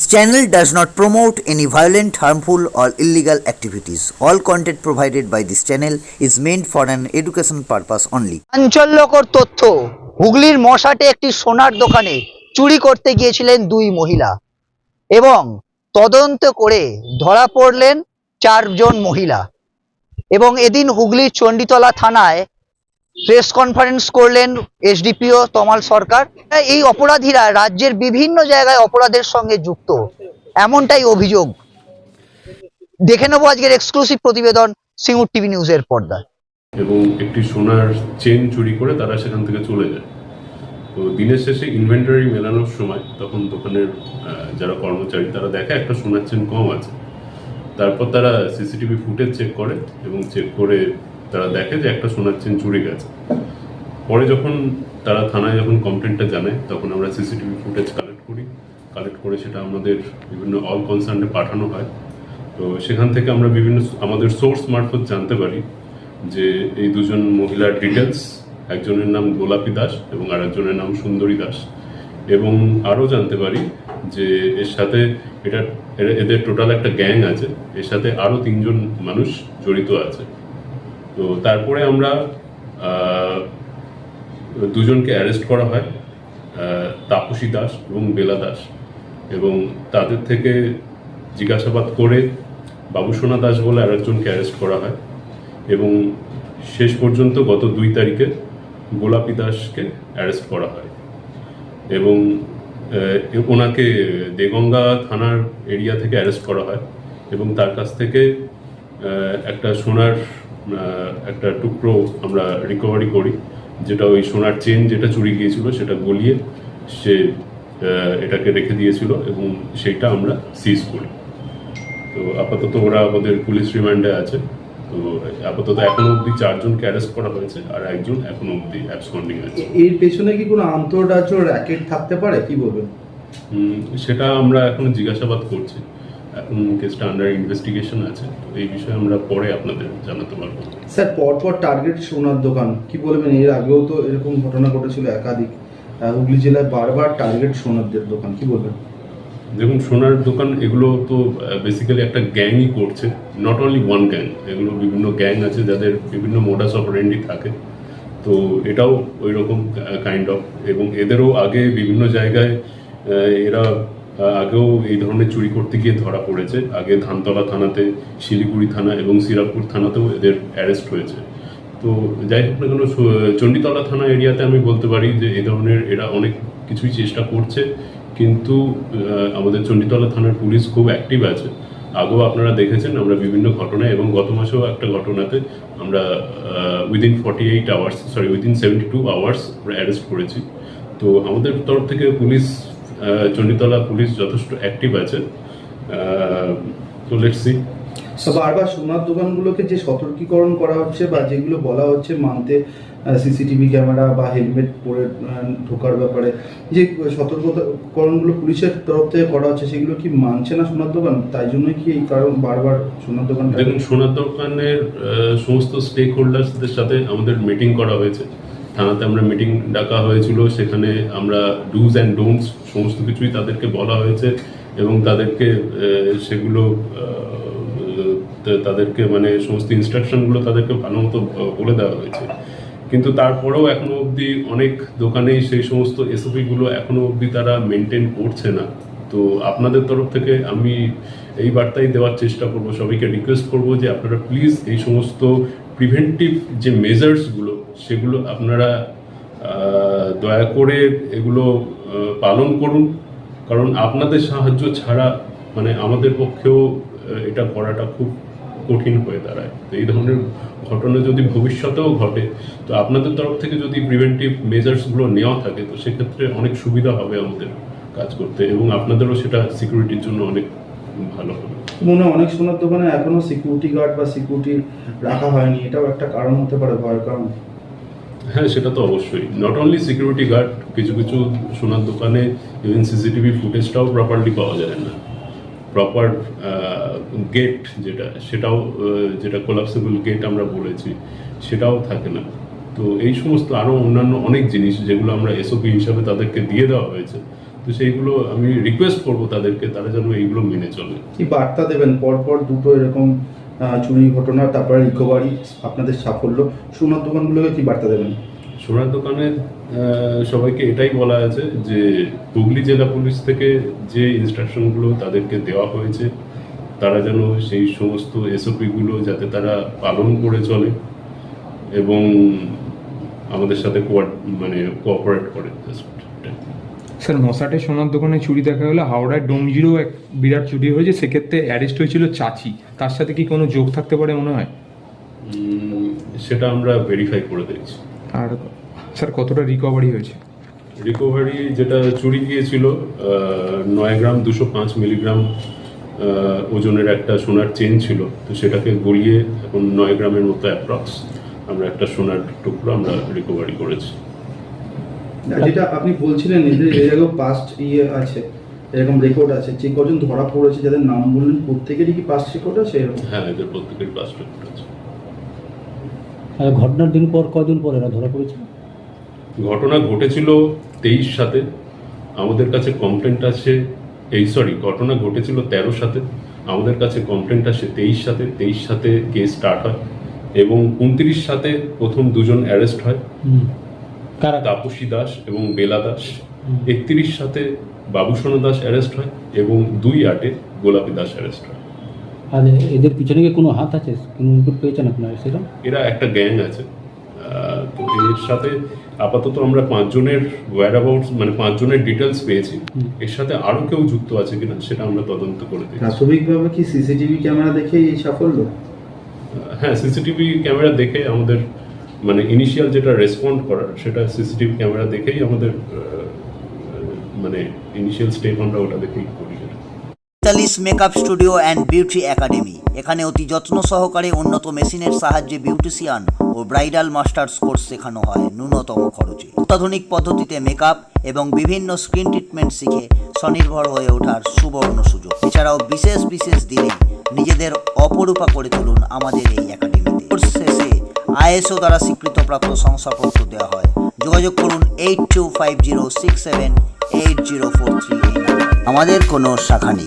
This channel does not promote any violent, harmful, or illegal activities. All content provided by this channel is meant for an education purpose only. চাঞ্চল্যকর তথ্য হুগলির মশাটে একটি সোনার দোকানে চুরি করতে গিয়েছিলেন দুই মহিলা এবং তদন্ত করে ধরা পড়লেন চারজন মহিলা এবং এদিন হুগলির চণ্ডীতলা থানায় প্রেস কনফারেন্স করলেন এসডিপিও তমাল সরকার। এই অপরাধীরা রাজ্যের বিভিন্ন জায়গায় অপরাধের সঙ্গে যুক্ত। এমনটাই অভিযোগ। দেখে নেব আজকের এক্সক্লুসিভ প্রতিবেদন সিঙ্গুর টিভি নিউজের পর্দায়। এবং একটি সোনার চেন চুরি করে তারা সেখান থেকে চলে যায়। তো দিনের শেষে ইনভেন্টরি মেলানোর সময় তখন দোকানের যারা কর্মচারী তারা দেখে একটা সোনার চেন কম আছে। তারপর তারা সিসিটিভি ফুটেজ চেক করে এবং চেক করে তারা দেখে যে একটা সোনার চেন চুরি গেছে। পরে যখন তারা থানায় যখন কমপ্লেনটা জানায়, তখন আমরা সিসিটিভি ফুটেজ কালেক্ট করি। কালেক্ট করে সেটা আমাদের বিভিন্ন অল কনসার্নে পাঠানো হয়। তো সেখান থেকে আমরা বিভিন্ন আমাদের সোর্স মারফত জানতে পারি যে এই দুজন মহিলার ডিটেলস একজনের নাম গোলাপী দাস এবং আরেকজনের নাম সুন্দরী দাস। এবং আরও জানতে পারি যে এর সাথে এটা এদের টোটাল একটা গ্যাং আছে। এর সাথে আরও তিনজন মানুষ জড়িত আছে। তো তারপরে আমরা দুজনকে অ্যারেস্ট করা হয় তাপসী দাস এবং বেলা দাস এবং তাদের থেকে জিজ্ঞাসাবাদ করে বাবুসোনা দাস বলে আরেকজনকে অ্যারেস্ট করা হয় এবং শেষ পর্যন্ত গত দুই তারিখে গোলাপী দাসকে অ্যারেস্ট করা হয় এবং ওনাকে দেগঙ্গা থানার এরিয়া থেকে অ্যারেস্ট করা হয় এবং তার কাছ থেকে একটা সোনার একটা টুকরো আমরা রিকভারি করি যেটা ওই সোনার চেন যেটা চুরি গিয়েছিল সেটা গলিয়ে সে এটাকে রেখে দিয়েছিল এবং সেইটা আমরা সিজ করি। তো আপাতত ওরা আমাদের পুলিশ রিমান্ডে আছে। তো আপাতত এখনও অবধি চারজনকে অ্যারেস্ট করা হয়েছে আর একজন এখনও অবধি অ্যাবসকন্ডিং আছে। এর পেছনে কি কোনো আন্তঃরাজ্য র্যাকেট থাকতে পারে? কি বলবেন? সেটা আমরা এখন জিজ্ঞাসাবাদ করছি। এখন কেসটা আন্ডার ইনভেস্টিগেশন আছে তো এই বিষয়ে আমরা পরে আপনাদের জানাতে পারব। স্যার পরপর টার্গেট সোনার দোকান কি বলবেন? এর আগেও তো এরকম ঘটনা ঘটেছিল একাধিক। হুগলি জেলায় বারবার টার্গেট সোনার দোকান কি বলবেন? দেখুন সোনার দোকান এগুলো তো বেসিক্যালি একটা গ্যাংই করছে। নট অনলি ওয়ান গ্যাং এগুলো বিভিন্ন গ্যাং আছে যাদের বিভিন্ন মোডাস অপারেন্ডি থাকে। তো এটাও ওই রকম কাইন্ড অফ এবং এদেরও আগে বিভিন্ন জায়গায় এরা আগেও এই ধরনের চুরি করতে গিয়ে ধরা পড়েছে। আগে ধানতলা থানাতে, শিলিগুড়ি থানা এবং সিরাপুর থানাতেও এদের অ্যারেস্ট হয়েছে। তো যাই হোক না কেন চণ্ডীতলা থানা এরিয়াতে আমি বলতে পারি যে এই ধরনের এরা অনেক কিছুই চেষ্টা করছে। কিন্তু আমাদের চণ্ডীতলা থানার পুলিশ খুব অ্যাক্টিভ আছে। আগেও আপনারা দেখেছেন, আমরা বিভিন্ন ঘটনায় এবং গত মাসেও একটা ঘটনাতে আমরা within forty eight hours sorry within seventy two hours আমরা অ্যারেস্ট করেছি। তো আমাদের তরফ থেকে পুলিশ চণ্ডীতলা পুলিশ যথেষ্ট অ্যাক্টিভ আছে তো লেটস সি বারবার সোনার দোকানগুলোকে যে সতর্কীকরণ করা হচ্ছে বা যেগুলো বলা হচ্ছে মানতে সিসিটিভি ক্যামেরা বা হেলমেট পরে ঢোকার ব্যাপারে যে সতর্কতাকরণগুলো পুলিশের তরফ থেকে করা হচ্ছে সেগুলো কি মানছে না সোনার দোকান? তাই জন্যই কি এই কারণ বারবার সোনার দোকান দেখুন সোনার দোকানের সমস্ত স্টেক হোল্ডার্সদের সাথে আমাদের মিটিং করা হয়েছে। থানাতে আমরা মিটিং ডাকা হয়েছিল, সেখানে আমরা ডুজ অ্যান্ড ডোন্টস সমস্ত কিছুই তাদেরকে বলা হয়েছে এবং তাদেরকে সেগুলো তাদেরকে মানে সমস্ত ইনস্ট্রাকশনগুলো তাদেরকে ভালো মতো বলে দেওয়া হয়েছে। কিন্তু তারপরেও এখনও অবধি অনেক দোকানেই সেই সমস্ত এসওপি গুলো এখনও অবধি তারা মেনটেন করছে না। তো আপনাদের তরফ থেকে আমি এই বার্তাই দেওয়ার চেষ্টা করব, সবাইকে রিকোয়েস্ট করব যে আপনারা প্লিজ এই সমস্ত প্রিভেন্টিভ যে মেজার্সগুলো সেগুলো আপনারা দয়া করে এগুলো পালন করুন। কারণ আপনাদের সাহায্য ছাড়া মানে আমাদের পক্ষেও এটা করাটা খুব কঠিন হয়ে দাঁড়ায়। তো এই ধরনের ঘটনা যদি ভবিষ্যতেও ঘটে, তো আপনাদের তরফ থেকে যদি প্রিভেন্টিভ মেজার্সগুলো নেওয়া থাকে, তো সেক্ষেত্রে অনেক সুবিধা হবে আমাদের কাজ করতে। এবং আপনাদেরও সেটা সিকিউরিটির জন্য অনেক ভালো মনে অনেক সোনার দোকানে এখনও সিকিউরিটি গার্ড বা সিকিউরিটি রাখা হয়নি এটাও একটা কারণ হতে পারে ভয়ের কারণ। হ্যাঁ সেটা তো অবশ্যই। নট অনলি সিকিউরিটি গার্ড কিছু কিছু সোনার দোকানে ইভেন সিসিটিভি ফুটেজটাও প্রপারলি পাওয়া যায় না। প্রপার গেট যেটা সেটাও যেটা কোলাপসেবল গেট আমরা বলেছি সেটাও থাকে না। তো এই সমস্ত আরও অন্যান্য অনেক জিনিস যেগুলো আমরা এসওপি হিসাবে তাদেরকে দিয়ে দেওয়া হয়েছে তো সেইগুলো আমি রিকোয়েস্ট করব তাদেরকে তারা যেন এইগুলো মেনে চলে। কি বার্তা দেবেন? পরপর দুটো এরকম চুরি ঘটনা তারপরে রিকভারি আপনাদের সাফল্য সোনার দোকানগুলোকে কি বার্তা দেবেন? সোনার দোকানে আহ, সবাইকে এটাই বলা আছে যে হুগলি জেলা পুলিশ থেকে যে ইনস্ট্রাকশনগুলো তাদেরকে দেওয়া হয়েছে তারা যেন সেই সমস্ত এসওপিগুলো যাতে তারা পালন করে চলে এবং আমাদের সাথে মানে কোঅপারেট করে। স্যার মশাটে সোনার দোকানে চুরি দেখা গেলো হাওড়ায় ডোমজিরও এক বিরাট চুরি হয়েছে সেক্ষেত্রে অ্যারেস্ট হয়েছিল চাচি। তার সাথে কি কোনো যোগ থাকতে পারে মনে হয়? সেটা আমরা ভেরিফাই করে দিয়েছি আর স্যার কতটা রিকভারি হয়েছে? রিকভারি যেটা চুরি গিয়েছিল নয় গ্রাম দুশো পাঁচ মিলিগ্রাম ওজনের একটা সোনার চেন ছিল তো সেটাকে গলিয়ে এখন নয় গ্রামের মতো অ্যাপ্রক্স আমরা একটা সোনার টুকরো আমরা রিকভারি করেছি। যেটা আপনি বলছিলেন এদের এর আগেও পাস্ট ইয়ে আছে এরকম রেকর্ড আছে যে কজন ধরা পড়েছে যাদের নাম বললেন প্রত্যেকেরই কি পাস্ট রেকর্ড আছে এরকম? হ্যাঁ এদের প্রত্যেকের ক্লাস রেকর্ড আছে। ঘটনার দিন পর কদিন পর এরা ধরা পড়েছে? ঘটনা ঘটেছিল তেইশ সাথে আমাদের কাছে কমপ্লেন্ট আছে এই সরি ঘটনা ঘটেছিল তেরো সাথে আমাদের কাছে কমপ্লেন্ট আসে তেইশ সাথে তেইশ সাথে কেস স্টার্ট হয় এবং উনত্রিশ সাথে প্রথম দুজন অ্যারেস্ট হয়। কারা? তাপসী দাস এবং বেলা দাস। একত্রিশ সাথে বাবুসোনা দাস অ্যারেস্ট হয় এবং দুই আটে গোলাপী দাস অ্যারেস্ট হয়। আর এদের পিছনে কি কোনো হাত আছে? কোনো ইনপুট পেয়েছেন আপনারা সেরকম এরা একটা গ্যাং আছে। তো এর সাথে আপাতত আমরা পাঁচজনের ওয়ার অ্যাবাউটস মানে পাঁচজনের ডিটেলস পেয়েছি। এর সাথে আরও কেউ যুক্ত আছে কিনা সেটা আমরা তদন্ত করে দেখছি। প্রাথমিকভাবে কি সিসিটিভি ক্যামেরা দেখে এই সাফল্য? হ্যাঁ সিসিটিভি ক্যামেরা দেখে আমাদের মানে ইনিশিয়াল যেটা রেসপন্ড করার, সেটা সিসিটিভি ক্যামেরা দেখেই আমাদের মানে ইনিশিয়াল স্টেপ আমরা ওটা দেখেই করি। Talis makeup studio and beauty academy এখানে অতি যত্ন সহকারে উন্নত মেশিনের সাহায্যে বিউটিশিয়ান ও ব্রাইডাল মাস্টার্স কোর্স শেখানো হয় ন্যূনতম খরচে। অত্যাধুনিক পদ্ধতিতে মেকআপ এবং বিভিন্ন স্কিন ট্রিটমেন্ট শিখে স্বনির্ভর হয়ে ওঠার সুবর্ণ সুযোগ। এছাড়াও বিশেষ বিশেষ দিনে নিজেদের অপরূপা করে তুলুন আমাদের এই শেষে আইএসও দ্বারা স্বীকৃতপ্রাপ্ত শংসাপত্র দেওয়া হয়। যোগাযোগ করুন eight two five zero six seven eight zero four three আমাদের কোনো শাখা নেই।